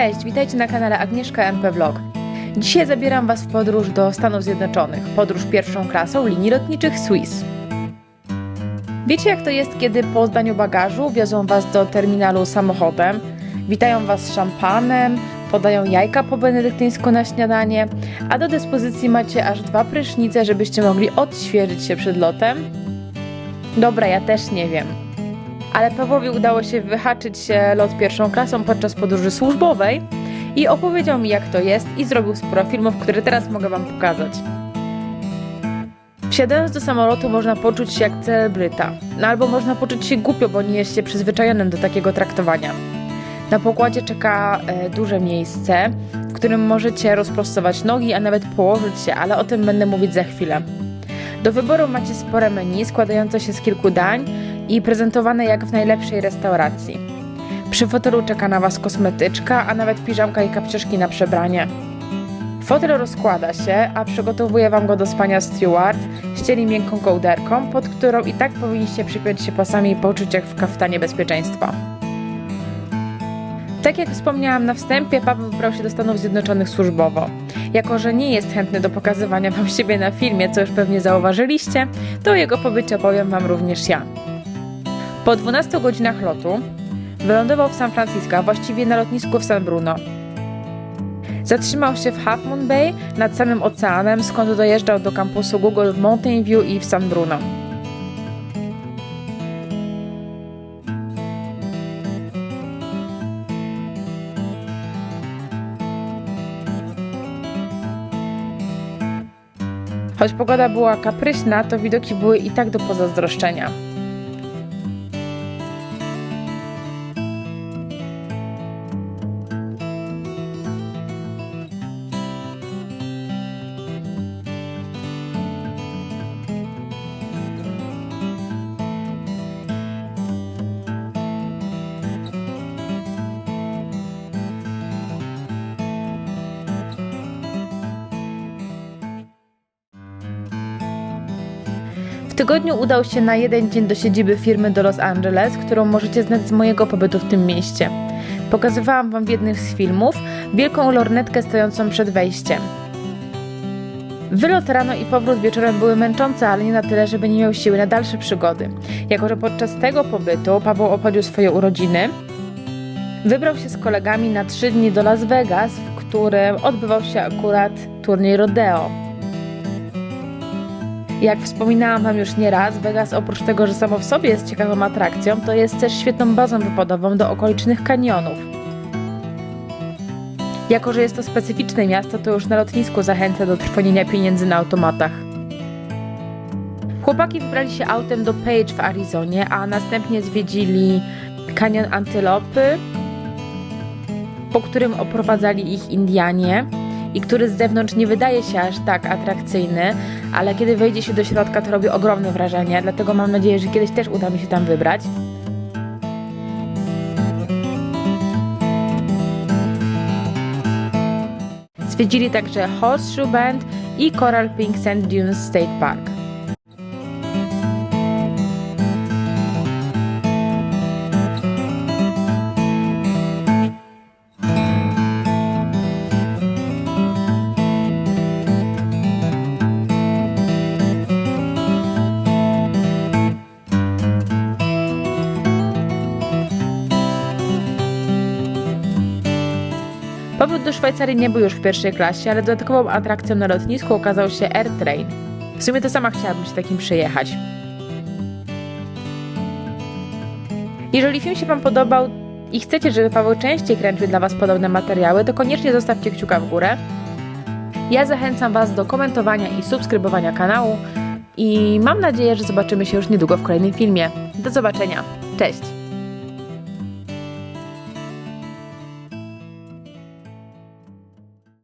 Cześć, witajcie na kanale Agnieszka MP Vlog. Dzisiaj zabieram Was w podróż do Stanów Zjednoczonych. Podróż pierwszą klasą linii lotniczych Swiss. Wiecie jak to jest, kiedy po zdaniu bagażu wiozą Was do terminalu samochodem, witają Was szampanem, podają jajka po benedyktyńsku na śniadanie, a do dyspozycji macie aż dwa prysznice, żebyście mogli odświeżyć się przed lotem? Dobra, ja też nie wiem ale Pawłowi udało się wyhaczyć się lot pierwszą klasą podczas podróży służbowej i opowiedział mi jak to jest i zrobił sporo filmów, które teraz mogę Wam pokazać. Wsiadając do samolotu można poczuć się jak celebryta, no albo można poczuć się głupio, bo nie jest się przyzwyczajonym do takiego traktowania. Na pokładzie czeka e, duże miejsce, w którym możecie rozprostować nogi, a nawet położyć się, ale o tym będę mówić za chwilę. Do wyboru macie spore menu składające się z kilku dań i prezentowane jak w najlepszej restauracji. Przy fotelu czeka na Was kosmetyczka, a nawet piżamka i kapciuszki na przebranie. Fotel rozkłada się, a przygotowuje Wam go do spania steward, ścieli miękką kołderką, pod którą i tak powinniście przypiąć się pasami i poczuć jak w kaftanie bezpieczeństwa. Tak jak wspomniałam na wstępie, Paweł wybrał się do Stanów Zjednoczonych służbowo. Jako, że nie jest chętny do pokazywania Wam siebie na filmie, co już pewnie zauważyliście, to o jego pobycie opowiem Wam również ja. Po 12 godzinach lotu wylądował w San Francisco, właściwie na lotnisku w San Bruno. Zatrzymał się w Half Moon Bay nad samym oceanem, skąd dojeżdżał do kampusu Google w Mountain View i w San Bruno. Choć pogoda była kapryśna, to widoki były i tak do pozazdroszczenia. Tygodniu udał się na jeden dzień do siedziby firmy do Los Angeles, którą możecie znać z mojego pobytu w tym mieście. Pokazywałam Wam w jednym z filmów wielką lornetkę stojącą przed wejściem. Wylot rano i powrót wieczorem były męczące, ale nie na tyle, żeby nie miał siły na dalsze przygody. Jako, że podczas tego pobytu Paweł obchodził swoje urodziny, wybrał się z kolegami na trzy dni do Las Vegas, w którym odbywał się akurat turniej rodeo. Jak wspominałam Wam już nieraz, Vegas oprócz tego, że samo w sobie jest ciekawą atrakcją, to jest też świetną bazą wypadową do okolicznych kanionów. Jako, że jest to specyficzne miasto, to już na lotnisku zachęca do trwonienia pieniędzy na automatach. Chłopaki wybrali się autem do Page w Arizonie, a następnie zwiedzili kanion Antylopy, po którym oprowadzali ich Indianie i który z zewnątrz nie wydaje się aż tak atrakcyjny, ale kiedy wejdzie się do środka, to robi ogromne wrażenie, dlatego mam nadzieję, że kiedyś też uda mi się tam wybrać. Zwiedzili także Horseshoe Bend i Coral Pink Sand Dunes State Park. Powrót do Szwajcarii nie był już w pierwszej klasie, ale dodatkową atrakcją na lotnisku okazał się AirTrain. W sumie to sama chciałabym się takim przejechać. Jeżeli film się Wam podobał i chcecie, żeby Paweł częściej kręcił dla Was podobne materiały, to koniecznie zostawcie kciuka w górę. Ja zachęcam Was do komentowania i subskrybowania kanału i mam nadzieję, że zobaczymy się już niedługo w kolejnym filmie. Do zobaczenia. Cześć!